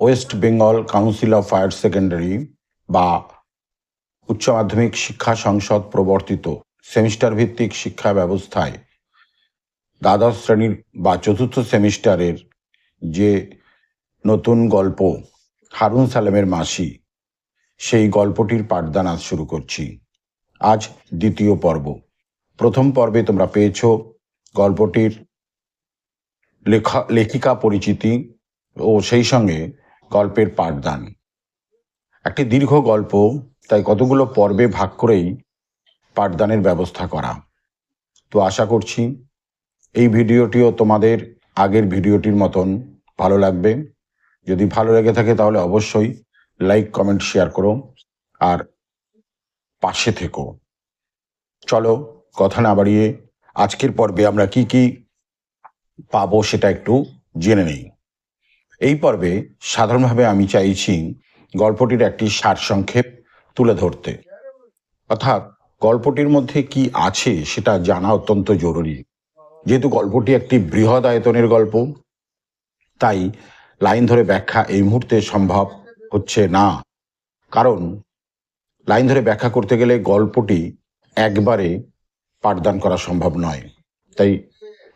West Bengal council of higher secondary বা উচ্চ মাধ্যমিক শিক্ষা সংসদ প্রবর্তিত সেমিস্টার ভিত্তিক শিক্ষা ব্যবস্থায় দ্বাদশ শ্রেণির বা চতুর্থ সেমিস্টারের যে নতুন গল্প হারুন সালেমের মাসি, সেই গল্পটির পাঠদান আজ শুরু করছি। আজ দ্বিতীয় পর্ব। প্রথম পর্বে তোমরা পেয়েছ গল্পটির লেখা লেখিকা পরিচিতি ও সেই সঙ্গে গল্পের পাঠদান। একটি দীর্ঘ গল্প, তাই কতগুলো পর্বে ভাগ করেই পাঠদানের ব্যবস্থা করা। তো আশা করছি, এই ভিডিওটিও তোমাদের আগের ভিডিওটির মতন ভালো লাগবে। যদি ভালো লেগে থাকে তাহলে অবশ্যই লাইক, কমেন্ট, শেয়ার করো আর পাশে থেকো। চলো, কথা না বাড়িয়ে আজকের পর্বে আমরা কি কি পাবো সেটা একটু জেনে নেই। এই পর্বে সাধারণভাবে আমি চাইছি গল্পটির একটি সারসংক্ষেপ তুলে ধরতে। অর্থাৎ গল্পটির মধ্যে কি আছে সেটা জানা অত্যন্ত জরুরি। যেহেতু গল্পটি একটি বৃহৎ আয়তনের গল্প, তাই লাইন ধরে ব্যাখ্যা এই মুহূর্তে সম্ভব হচ্ছে না। কারণ লাইন ধরে ব্যাখ্যা করতে গেলে গল্পটি একবারে পাঠদান করা সম্ভব নয়। তাই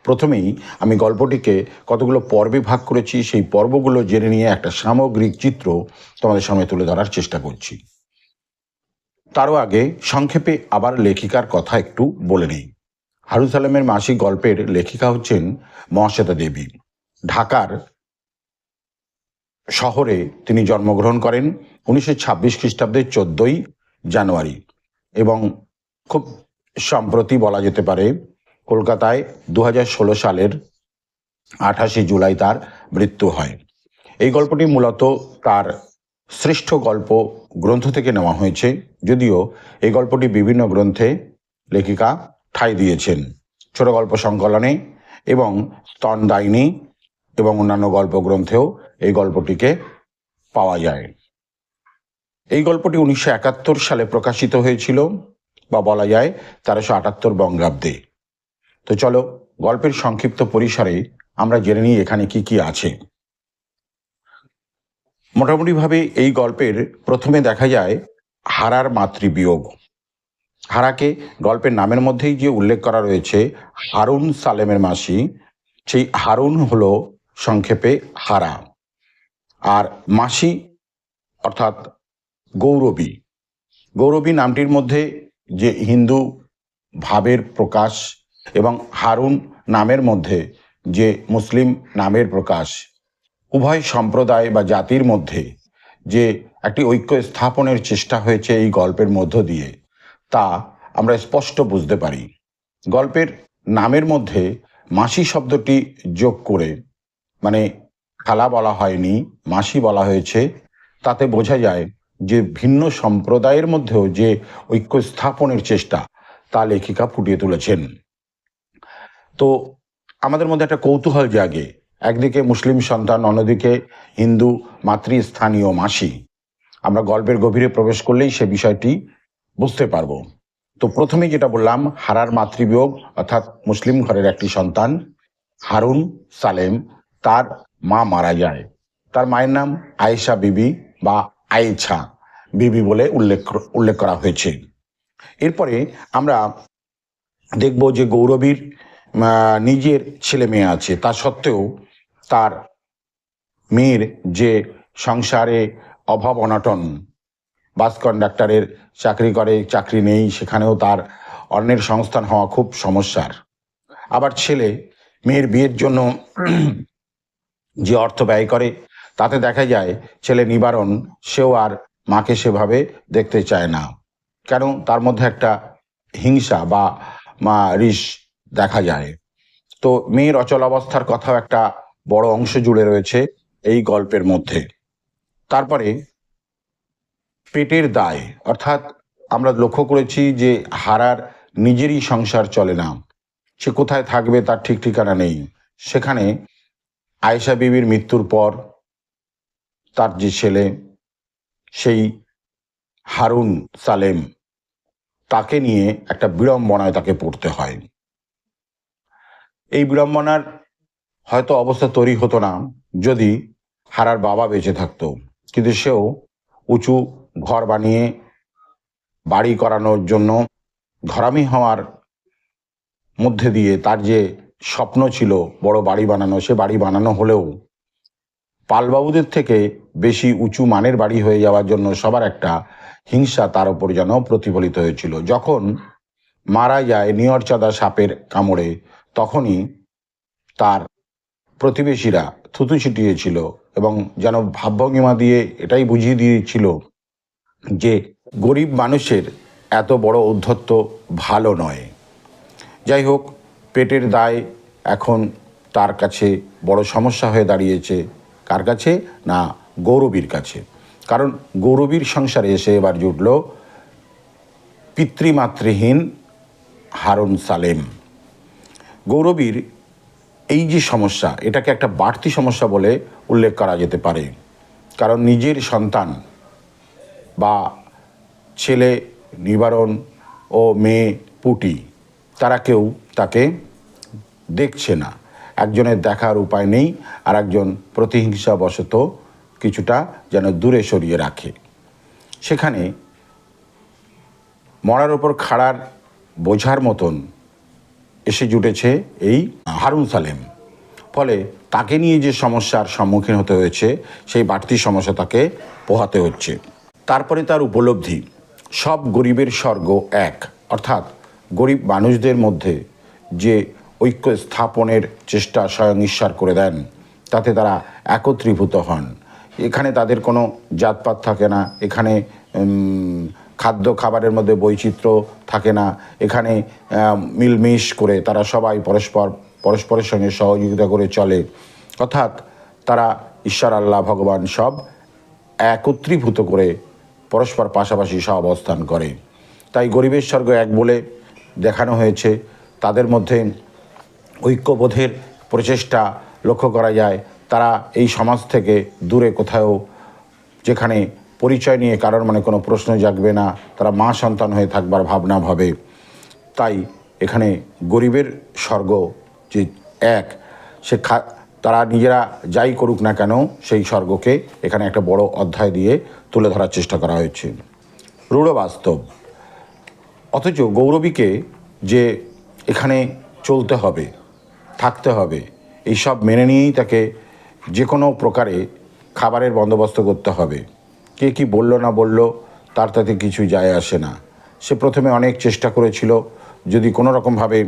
প্রথমেই আমি গল্পটিকে কতগুলো পর্বে ভাগ করেছি, সেই পর্বগুলো জেনে নিয়ে একটা সামগ্রিক চিত্র তোমাদের সামনে তুলে ধরার চেষ্টা করছি। তারও আগে সংক্ষেপে আবার লেখিকার কথা একটু বলে নেই। হারু সালামের মাসিক গল্পের লেখিকা হচ্ছেন মহাশ্বেতা দেবী। ঢাকার শহরে তিনি জন্মগ্রহণ করেন উনিশশো ছাব্বিশ খ্রিস্টাব্দের চোদ্দই জানুয়ারি এবং খুব সম্প্রতি বলা যেতে পারে কলকাতায় দু সালের আঠাশে জুলাই তার মৃত্যু হয়। এই গল্পটি মূলত তার শ্রেষ্ঠ গল্প গ্রন্থ থেকে নেওয়া হয়েছে, যদিও এই গল্পটি বিভিন্ন গ্রন্থে লেখিকা ঠাঁই দিয়েছেন। ছোট গল্প সংকলনে এবং স্তনদায়িনী এবং অন্যান্য গল্প গ্রন্থেও এই গল্পটিকে পাওয়া যায়। এই গল্পটি উনিশশো একাত্তর সালে প্রকাশিত হয়েছিল বা বলা যায় তেরোশো আটাত্তর বঙ্গাব্দে। তো চলো, গল্পের সংক্ষিপ্ত পরিসরে আমরা জেনে নিই এখানে কি কি আছে। মোটামুটিভাবে এই গল্পের প্রথমে দেখা যায় হারার মাতৃবিয়োগ। হারাকে গল্পের নামের মধ্যেই যে উল্লেখ করা রয়েছে হারুন সালেমের মাসি, সেই হারুন হলো সংক্ষেপে হারা। আর মাসি অর্থাৎ গৌরবী। গৌরবী নামটির মধ্যে যে হিন্দু ভাবের প্রকাশ এবং হারুন নামের মধ্যে যে মুসলিম নামের প্রকাশ, উভয় সম্প্রদায় বা জাতির মধ্যে যে একটি ঐক্য স্থাপনের চেষ্টা হয়েছে এই গল্পের মধ্য দিয়ে, তা আমরা স্পষ্ট বুঝতে পারি। গল্পের নামের মধ্যে মাসি শব্দটি যোগ করে মানে খালা বলা হয়নি, মাসি বলা হয়েছে, তাতে বোঝা যায় যে ভিন্ন সম্প্রদায়ের মধ্যেও যে ঐক্য স্থাপনের চেষ্টা, তা লেখিকা ফুটিয়ে তুলেছেন। তো আমাদের মধ্যে একটা কৌতূহল জাগে। একদিকে মুসলিম সন্তান, অন্যদিকে হিন্দু মাতৃস্থানীয় মাসি। আমরা গল্পের গভীরে প্রবেশ করলেই সে বিষয়টি বুঝতে পারব। তো প্রথমে যেটা বললাম, হারার মাতৃবিয়োগ, অর্থাৎ মুসলিম ঘরের একটি সন্তান, হারুন সালেম, তার মা মারা যায়। তার মায়ের নাম আয়েশা বিবি বা আয়েছা বিবি বলে উল্লেখ উল্লেখ করা হয়েছে। এরপরে আমরা দেখব যে গৌরবীর নিজের ছেলে মেয়ে আছে। তা সত্ত্বেও তার মেয়ের যে সংসারে অভাব অনটন, বাস কন্ডাক্টরের চাকরি করে, চাকরি নেই, সেখানেও তার অন্যের সংস্থান হওয়া খুব সমস্যার। আবার ছেলে মেয়ের বিয়ের জন্য যে অর্থ ব্যয় করে, তাতে দেখা যায় ছেলে নিবারণ, সেও আর মাকে সেভাবে দেখতে চায় না। কেন? তার মধ্যে একটা হিংসা বা মা রিস দেখা যায় তো মেয়ের অচল অবস্থার কথাও একটা বড় অংশ জুড়ে রয়েছে এই গল্পের মধ্যে। তারপরে পেটের দায়, অর্থাৎ আমরা লক্ষ্য করেছি যে হারার নিজেরই সংসার চলে না। সে কোথায় থাকবে তার ঠিক ঠিকানা নেই। সেখানে আয়েশা বিবির মৃত্যুর পর তার যে ছেলে, সেই হারুন সালেম, তাকে নিয়ে একটা বিড়ম্বনায় তাকে পড়তে হয়। এই বিড়ম্বনার হয়তো অবস্থা তৈরি হতো না যদি হারার বাবা বেঁচে থাকতো। কিন্তু সেও উঁচু ঘর বানিয়ে বাড়ি করানোর জন্য ঘরামি হওয়ার মধ্যে দিয়ে তার যে স্বপ্ন ছিল বড় বাড়ি বানানো, সে বাড়ি বানানো হলেও পালবাবুদের থেকে বেশি উঁচু মানের বাড়ি হয়ে যাওয়ার জন্য সবার একটা হিংসা তার উপর যেন প্রতিফলিত হয়েছিল। যখন মারা যায় নিয়রচাঁদা সাপের কামড়ে তখনই তার প্রতিবেশীরা থুতু ছিটিয়েছিল এবং যেন ভাবভঙ্গিমা দিয়ে এটাই বুঝিয়ে দিয়েছিল যে গরিব মানুষের এত বড় উদ্ধত্ত ভালো নয়। যাই হোক, পেটের দায় এখন তার কাছে বড় সমস্যা হয়ে দাঁড়িয়েছে। কার কাছে? না, গৌরবীর কাছে। কারণ গৌরবীর সংসারে এসে এবার জুটল পিতৃমাতৃহীন হারুন সালেম। গৌরবীর এই যে সমস্যা, এটাকে একটা বাড়তি সমস্যা বলে উল্লেখ করা যেতে পারে। কারণ নিজের সন্তান বা ছেলে নিবারণ ও মেয়ে পুটি, তারা কেউ তাকে দেখছে না। একজনের দেখার উপায় নেই আর একজন প্রতিহিংসাবশত কিছুটা যেন দূরে সরিয়ে রাখে। সেখানে মরার ওপর খাড়ার বোঝার মতন এসে জুটেছে এই হারুন সালেম। ফলে তাকে নিয়ে যে সমস্যার সম্মুখীন হতে হয়েছে, সেই বাড়তি সমস্যা তাকে পোহাতে হচ্ছে। তারপরে তার উপলব্ধি, সব গরিবের স্বর্গ এক। অর্থাৎ গরিব মানুষদের মধ্যে যে ঐক্য স্থাপনের চেষ্টা স্বয়ং ঈশ্বর করে দেন, তাতে তারা একত্রীভূত হন। এখানে তাদের কোনো জাতপাত থাকে না। এখানে খাদ্য খাবারের মধ্যে বৈচিত্র্য থাকে না। এখানে মিলমিশ করে তারা সবাই পরস্পর, পরস্পরের সঙ্গে সহযোগিতা করে চলে। অর্থাৎ তারা ঈশ্বর, আল্লাহ, ভগবান সব একত্রীভূত করে পরস্পর পাশাপাশি সহ অবস্থান করে। তাই গরিবের স্বর্গ এক বলে দেখানো হয়েছে। তাদের মধ্যে ঐক্যবোধের প্রচেষ্টা লক্ষ্য করা যায়। তারা এই সমাজ থেকে দূরে কোথাও, যেখানে পরিচয় নিয়ে কারোর মানে কোনো প্রশ্ন জাগবে না, তারা মা সন্তান হয়ে থাকবার ভাবনা ভাবে। তাই এখানে গরিবের স্বর্গ যে এক, সে খা, তারা নিজেরা যাই করুক না কেন সেই স্বর্গকে এখানে একটা বড় অধ্যায় দিয়ে তুলে ধরার চেষ্টা করা হয়েছে। রূঢ় বাস্তব অথচ গৌরবীকে যে এখানে চলতে হবে, থাকতে হবে এই সব মেনে নিয়েই তাকে যে কোনো প্রকারে খাবারের বন্দোবস্ত করতে হবে। কে কি বলল না বলল, তার তাতে কিছু যায় আসে না। সে প্রথমে অনেক চেষ্টা করেছিল, যদি কোনো রকমভাবে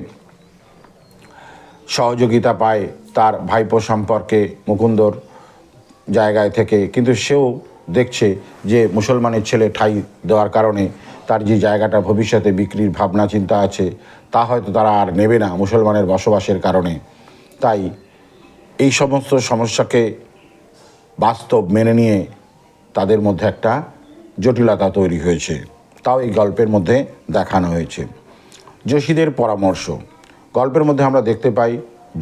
সহযোগিতা পায় তার ভাইপো সম্পর্কে মুকুন্দর জায়গায় থেকে, কিন্তু সেও দেখছে যে মুসলমানের ছেলে ঠাই দেওয়ার কারণে তার যে জায়গাটা ভবিষ্যতে বিক্রির ভাবনা, চিন্তা আছে, তা হয়তো তারা আর নেবে না মুসলমানের বসবাসের কারণে। তাই এই সমস্ত সমস্যাকে বাস্তব মেনে নিয়ে তাদের মধ্যে একটা জটিলতা তৈরি হয়েছে। তাও এই গল্পের মধ্যে দেখানো হয়েছে। যোশীদের পরামর্শ। গল্পের মধ্যে আমরা দেখতে পাই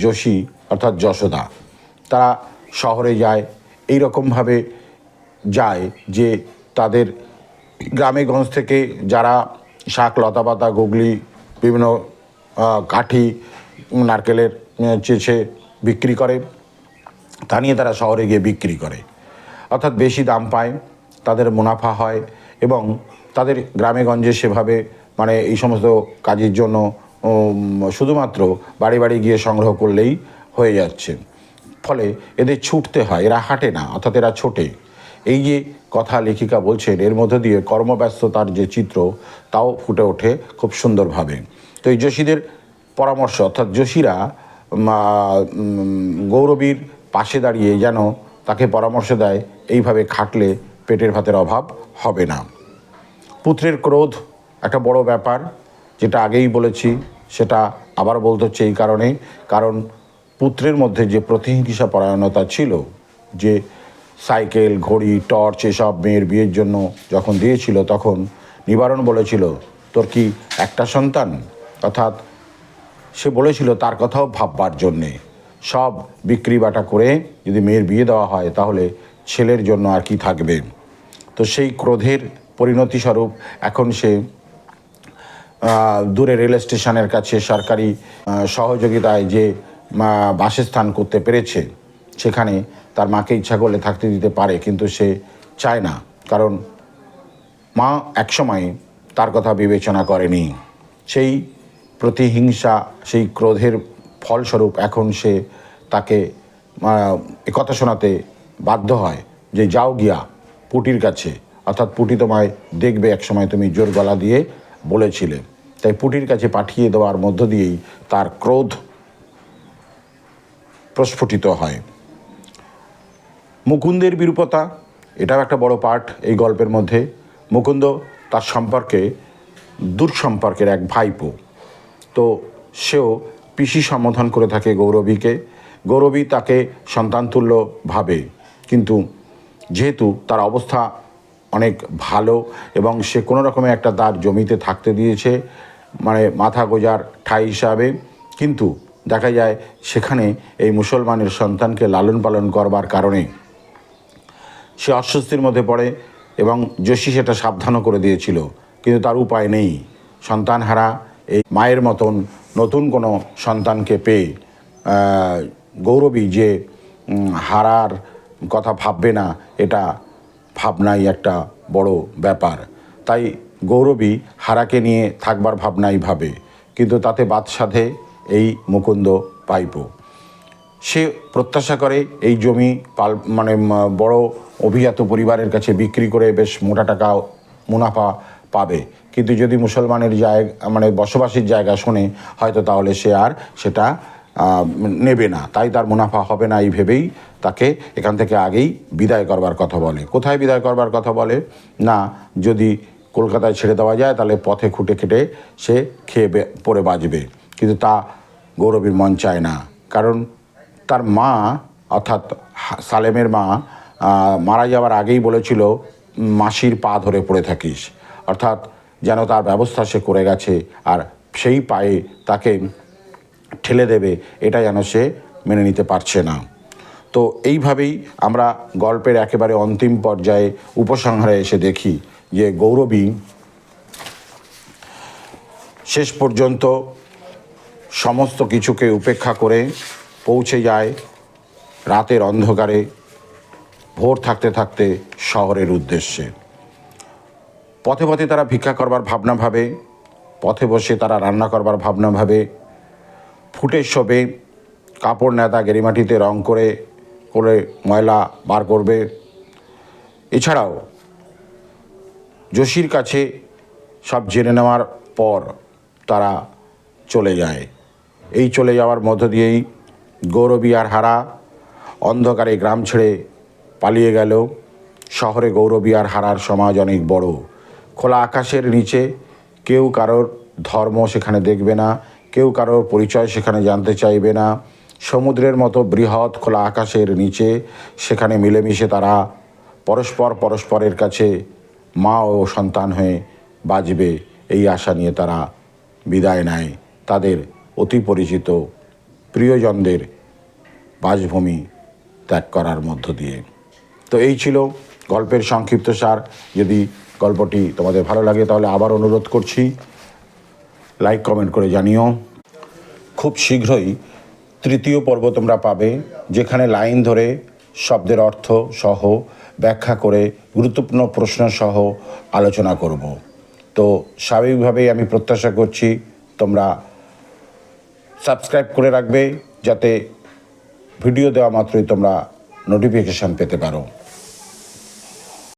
যোশী, অর্থাৎ যশোদা, তারা শহরে যায় এই রকমভাবে যায় যে তাদের গ্রামেগঞ্জ থেকে যারা শাক, লতাপাতা, গুগলি, বিভিন্ন কাঠি, নারকেলের চেছে বিক্রি করে, তা নিয়ে তারা শহরে গিয়ে বিক্রি করে। অর্থাৎ বেশি দাম পায়, তাদের মুনাফা হয় এবং তাদের গ্রামে গঞ্জে সেভাবে মানে এই সমস্ত কাজের জন্য শুধুমাত্র বাড়ি বাড়ি গিয়ে সংগ্রহ করলেই হয়ে যাচ্ছে। ফলে এদের ছুটতে হয়, এরা হাঁটে না, অর্থাৎ এরা ছোটে। এই যে কথা লেখিকা বলছেন, এর মধ্য দিয়ে কর্মব্যস্ততার যে চিত্র, তাও ফুটে ওঠে খুব সুন্দরভাবে। তো এই যোশীদের পরামর্শ, অর্থাৎ যোশীরা গৌরবীর পাশে দাঁড়িয়ে যেন তাকে পরামর্শ দেয়, এইভাবে খাটলে পেটের ভাতের অভাব হবে না। পুত্রের ক্রোধ একটা বড় ব্যাপার, যেটা আগেই বলেছি, সেটা আবার বলতে হচ্ছে এই কারণে, কারণ পুত্রের মধ্যে যে প্রতিহিংসা পরায়ণতা ছিল, যে সাইকেল, ঘড়ি, টর্চ এসব মেয়ের বিয়ের জন্য যখন দিয়েছিল, তখন নিবারণ বলেছিল, তোর কি একটা সন্তান? অর্থাৎ সে বলেছিল, তার কথাও ভাববার জন্যে। সব বিক্রি বাটা করে যদি মেয়ের বিয়ে দেওয়া হয়, তাহলে ছেলের জন্য আর কি থাকবে? তো সেই ক্রোধের পরিণতি স্বরূপ এখন সে দূরে রেল স্টেশনের কাছে সরকারি সহযোগিতায় যে বাসস্থান করতে পেরেছে, সেখানে তার মাকে ইচ্ছা করলে থাকতে দিতে পারে, কিন্তু সে চায় না। কারণ মা একসময় তার কথা বিবেচনা করেনি। সেই প্রতিহিংসা, সেই ক্রোধের ফলস্বরূপ এখন সে তাকে কথা শোনাতে বাধ্য হয় যে যাও গিয়া পুটির কাছে। অর্থাৎ পুটি তোমায় দেখবে একসময় তুমি জোর গলা দিয়ে বলেছিলে। তাই পুটির কাছে পাঠিয়ে দেওয়ার মধ্য দিয়েই তার ক্রোধ প্রস্ফুটিত হয়। মুকুন্দের বিরূপতা, এটাও একটা বড় পার্ট এই গল্পের মধ্যে। মুকুন্দ তার সম্পর্কে দূর সম্পর্কের এক ভাইপো। তো সেও পিসি সম্বোধন করে থাকে গৌরবীকে। গৌরবী তাকে সন্তানতুল্য ভাবে। কিন্তু যেহেতু তার অবস্থা অনেক ভালো এবং সে কোনো রকমে একটা তার জমিতে থাকতে দিয়েছে মানে মাথা গোজার ঠাই হিসাবে, কিন্তু দেখা যায় সেখানে এই মুসলমানের সন্তানকে লালন পালন করবার কারণে সে অস্বস্তির মধ্যে পড়ে এবং যোশী সেটা সাবধানও করে দিয়েছিল। কিন্তু তার উপায় নেই। সন্তানহারা এই মায়ের মতন নতুন কোনো সন্তানকে পেয়ে গৌরবী যে হারার কথা ভাববে না, এটা ভাবনাই একটা বড় ব্যাপার। তাই গৌরবী হারাকে নিয়ে থাকবার ভাবনাই ভাবে, কিন্তু তাতে বাদ সাধে এই মুকুন্দ পাইপ সে প্রত্যাশা করে এই জমি পাল মানে বড় অভিজাত পরিবারের কাছে বিক্রি করে বেশ মোটা টাকা মুনাফা পাবে। কিন্তু যদি মুসলমানের জায়গা মানে বসবাসের জায়গা শোনে, হয়তো তাহলে সে আর সেটা নেবে না। তাই তার মুনাফা হবে না এই ভেবেই তাকে এখান থেকে আগেই বিদায় করবার কথা বলে। কোথায় বিদায় করবার কথা বলে? না, যদি কলকাতায় ছেড়ে দেওয়া যায়, তাহলে পথে খুঁটে খেটে সে খেয়ে পড়ে বাঁচবে। কিন্তু তা গৌরবীর মন চায় না। কারণ তার মা, অর্থাৎ সালেমের মা মারা যাওয়ার আগেই বলেছিল, মাসির পা ধরে পড়ে থাকিস। অর্থাৎ যেন তার ব্যবস্থা সে করে গেছে আর সেই পায়ে তাকে ঠেলে দেবে, এটা যেন সে মেনে নিতে পারছে না। তো এইভাবেই আমরা গল্পের একেবারে অন্তিম পর্যায়ে উপসংহারে এসে দেখি যে গৌরবী শেষ পর্যন্ত সমস্ত কিছুকে উপেক্ষা করে পৌঁছে যায় রাতের অন্ধকারে, ভোর থাকতে থাকতে শহরের উদ্দেশ্যে। পথে পথে তারা ভিক্ষা করবার ভাবনা ভাবে, পথে বসে তারা রান্না করবার ভাবনা ভাবে ফুটের শোবে, কাপড় নেতা গেরিমাটিতে রং করে করে ময়লা বার করবে। এছাড়াও যোশীর কাছে সব জেনে নেওয়ার পর তারা চলে যায়। এই চলে যাওয়ার মধ্য দিয়েই গৌরবী আর হারা অন্ধকারে গ্রাম ছেড়ে পালিয়ে গেল। শহরে গৌরবী আর হারার সমাজ অনেক বড়। খোলা আকাশের নিচে। কেউ কারোর ধর্ম সেখানে দেখবে না, কেউ কারোর পরিচয় সেখানে জানতে চাইবে না। সমুদ্রের মতো বৃহৎ খোলা আকাশের নিচে সেখানে মিলেমিশে তারা পরস্পর পরস্পরের কাছে মা ও সন্তান হয়ে বাঁচবে এই আশা নিয়ে তারা বিদায় নেয়। তাদের অতি পরিচিত প্রিয়জনদের বাসভূমি ত্যাগ করার মধ্য দিয়ে। তো এই ছিল গল্পের সংক্ষিপ্ত সার। যদি গল্পটি তোমাদের ভালো লাগে তাহলে আবার অনুরোধ করছি। লাইক কমেন্ট করে জানিও। খুব শীঘ্রই তৃতীয় পর্ব তোমরা পাবে, যেখানে লাইন ধরে শব্দের অর্থ সহ ব্যাখ্যা করে গুরুত্বপূর্ণ প্রশ্ন সহ আলোচনা করব। তো স্বাভাবিকভাবেই আমি প্রত্যাশা করছি তোমরা সাবস্ক্রাইব করে রাখবে, যাতে ভিডিও দেওয়া মাত্রই তোমরা নোটিফিকেশান পেতে পারো।